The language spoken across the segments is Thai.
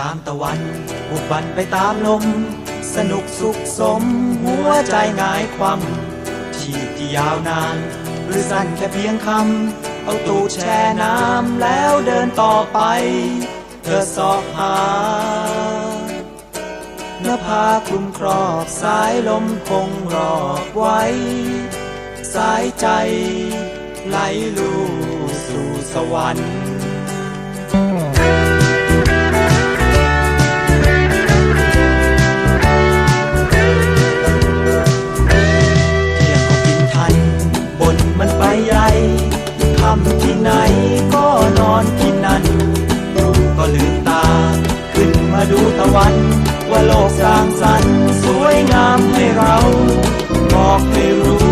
ตามตะวันบุกบันไปตามลม สนุกสุขสม หัวใจง่ายความชีพที่ยาวนาน หรือสั้นแค่เพียงคำ เอาตูดแช่น้ำแล้วเดินต่อไป เธอสอบหาเนื้อผ้าคลุมครอบสายลมคงรอบไว้ สายใจไหลลู่สู่สวรรค์ ดูตะวัน ว่าโลกสร้างสรรค์สวยงามให้เรา บอกให้รู้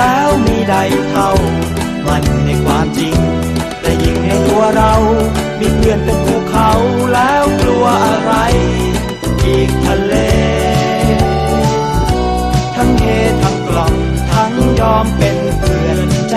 แล้วมีใดเท่า มันในความจริง แต่ยิ่งในตัวเรา มีเพื่อนเป็นภูเขาแล้วกลัวอะไร อีกทะเล ทั้งเฮทั้งกล่อมทั้งยอมเป็นเพื่อนใจ